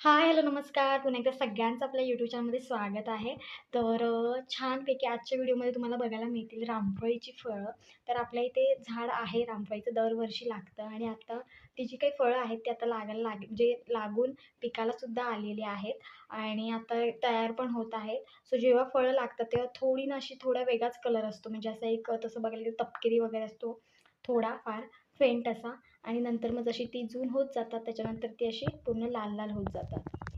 हाय, hello, नमस्कार. पुन्हा एकदा सगळ्यांचं आपल्या यूट्यूब चॅनलमध्ये स्वागत आहे. तर छानपैकी आजच्या व्हिडिओमध्ये तुम्हाला बघायला मिळतील रामफळीची फळं. तर आपल्या इथे झाड आहे रामफळीचं, दरवर्षी लागतं आणि आता ती जी काही फळं आहेत, ती आता लागायला लाग म्हणजे लागून पिकालासुद्धा आलेली आहेत आणि आता तयार पण होत आहेत. सो जेव्हा फळं लागतात, तेव्हा थोडी ना अशी थोडा वेगळाच कलर असतो. म्हणजे असा एक तसं बघायला गेलं तपकिरी वगैरे असतो, थोडाफार फेंट असा आणि नंतर मग जशी ती जून होत जातात, त्याच्यानंतर ती अशी पूर्ण लाल-लाल होत जातात.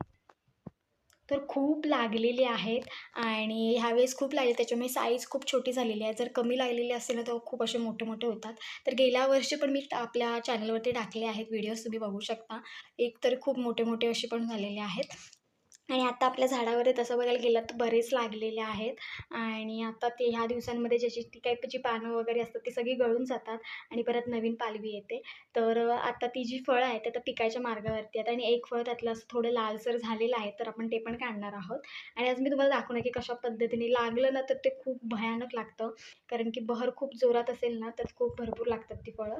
तर खूप लागलेली आहेत आणि ह्यावेळेस खूप लागले त्याच्यामुळे साईज खूप छोटी झालेली आहे. जर कमी लागलेली असेल ना, तर खूप असे मोठे-मोठे होतात. तर गेल्या वर्षी पण मी आपल्या चॅनलवरती टाकले आहेत व्हिडिओज, तुम्ही बघू शकता. एक तर खूप मोठे-मोठे असे पण झालेले आहेत. आणि आता आपल्या झाडावरती तसं बघायला गेलं तर बरेच लागलेले आहेत आणि आता ते ह्या दिवसांमध्ये ज्याची ती काही जी पानं वगैरे असतात ती सगळी गळून जातात आणि परत नवीन पालवी येते. तर आता ती जी फळं आहेत, ते आता पिकायच्या मार्गावरती आहेत आणि एक फळ त्यातलं असं थोडं लालसर झालेलं आहे, तर आपण ते पण काढणार आहोत. आणि आज मी तुम्हाला दाखवणार की कशा पद्धतीने लागलं ना, तर ते खूप भयानक लागतं. कारण की बहर खूप जोरात असेल ना, तर खूप भरपूर लागतात ती फळं.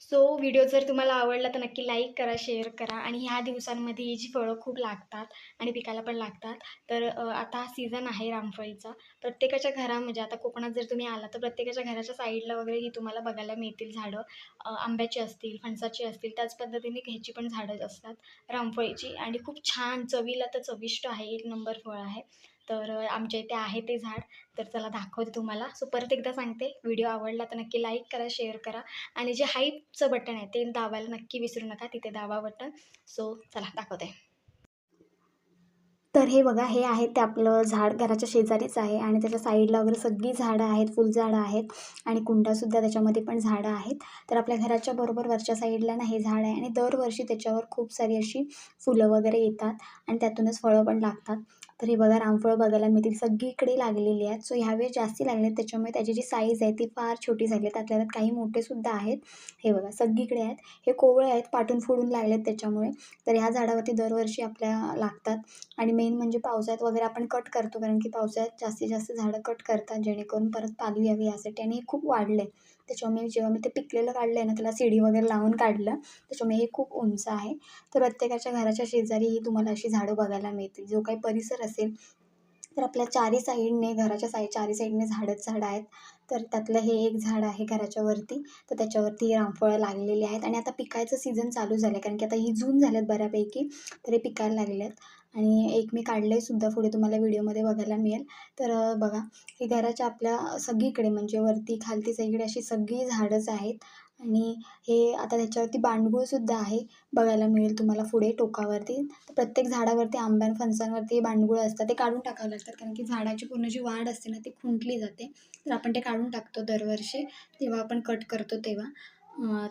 सो व्हिडिओ जर तुम्हाला आवडला तर नक्की लाईक करा, शेअर करा आणि ह्या दिवसांमध्ये ही जी फळं खूप लागतात आणि पिकायला पण लागतात. तर आता हा सीझन आहे रामफळीचा. प्रत्येकाच्या घरा म्हणजे आता कोकणात जर तुम्ही आला तर प्रत्येकाच्या घराच्या साईडला वगैरे ही तुम्हाला बघायला मिळतील झाडं. आंब्याची असतील, फणसाची असतील, त्याच पद्धतीने ह्याची पण झाडं असतात रामफळीची आणि खूप छान चवीला तर चविष्ट आहे, एक नंबर फळ आहे. तर आमच्या इथे आहे ते झाड. तर चला दाखवते तुम्हाला. सो परत एकदा सांगते, व्हिडिओ आवडला तर नक्की लाईक करा, शेअर करा आणि जे हाईपचं बटन आहे ते दाबायला नक्की विसरू नका. तिथे दाबा बटन. सो चला दाखवते. तर हे बघा, हे आहे ते आपलं झाड घराच्या शेजारीच आहे आणि त्याच्या साईडला वगैरे सगळी झाडं आहेत, फुलझाडं आहेत आणि कुंडासुद्धा त्याच्यामध्ये पण झाडं आहेत. तर आपल्या घराच्या बरोबर वरच्या साईडला ना हे झाड आहे आणि दरवर्षी त्याच्यावर खूप सारी अशी फुलं वगैरे येतात आणि त्यातूनच फळं पण लागतात. तर हे बघा रामफळं बघायला मिळतील, सगळीकडे लागलेली आहेत. सो ह्यावेळेस जास्ती लागले आहेत, त्याच्यामुळे त्याची जी साईज आहे ती फार छोटी झाली आहे. त्यातल्या त्यात काही मोठेसुद्धा आहेत. हे बघा सगळीकडे आहेत. हे कोवळे आहेत, पाटून फोडून लागले आहेत त्याच्यामुळे. तर ह्या झाडावरती दरवर्षी आपल्या लागतात आणि मेन म्हणजे पावसाळ्यात वगैरे आपण कट करतो. कारण की पावसाळ्यात जास्तीत जास्त झाडं कट करतात जेणेकरून परत पालवी यावी यासाठी आणि हे खूप वाढलं आहे त्याच्यामुळे जेव्हा मी ते पिकलेलं काढलं आहे ना त्याला शिडी वगैरे लावून काढलं त्याच्यामुळे हे खूप उंच आहे. तर प्रत्येकाच्या घराच्या शेजारी ही तुम्हाला अशी झाडं बघायला मिळतील. जो काही परिसर असेल तर आपल्या चारी साईडने घराच्या साई चारी साईडने झाडंच झाडं आहेत. तर त्यातलं हे एक झाड आहे घराच्या वरती. तर त्याच्यावरती रामफळं लागलेली आहेत. आणि आता पिकायचं सीझन चालू झालं आहे कारण की आता ही जून झाल्यात बऱ्यापैकी तर हे पिकायला लागले आहेत आणि एक मी काढलं आहे सुद्धा पुढे तुम्हाला व्हिडिओमध्ये बघायला मिळेल. तर बघा हे घराच्या आपल्या सगळीकडे म्हणजे वरती खालती सगळीकडे अशी सगळी झाडंच आहेत. आणि हे आता त्याच्यावरती बांडगुळसुद्धा आहे बघायला मिळेल तुम्हाला पुढे टोकावरती. तर प्रत्येक झाडावरती आंब्यान फणसांवरती बांडगुळं असतात. ते काढून टाकावं लागतात कारण की झाडाची पूर्ण जी वाढ असते ना ती खुंटली जाते. तर आपण ते काढून टाकतो दरवर्षी जेव्हा आपण कट करतो तेव्हा.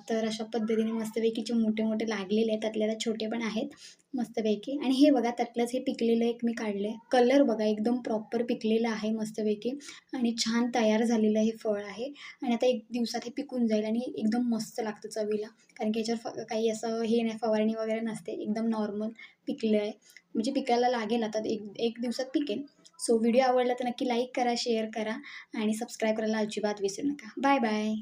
तर अशा पद्धतीने मस्तपैकी जे मोठे मोठे लागलेले आहेत. त्यातल्या छोटे पण आहेत मस्तपैकी. आणि हे बघा त्यातलंच हे पिकलेलं एक मी काढले कलर बघा एकदम प्रॉपर पिकलेलं आहे मस्तपैकी. आणि छान तयार झालेलं हे फळ आहे. आणि आता एक दिवसात हे पिकून जाईल आणि एकदम मस्त लागतं चवीला. कारण की याच्यावर फ काही असं हे नाही फवारणी वगैरे नसते. एकदम नॉर्मल पिकलं आहे म्हणजे पिकायला लागेल आता एक एक दिवसात पिकेल. सो व्हिडिओ आवडला तर नक्की लाईक करा शेअर करा. आणि सबस्क्राईब करायला अजिबात विसरू नका. Bye bye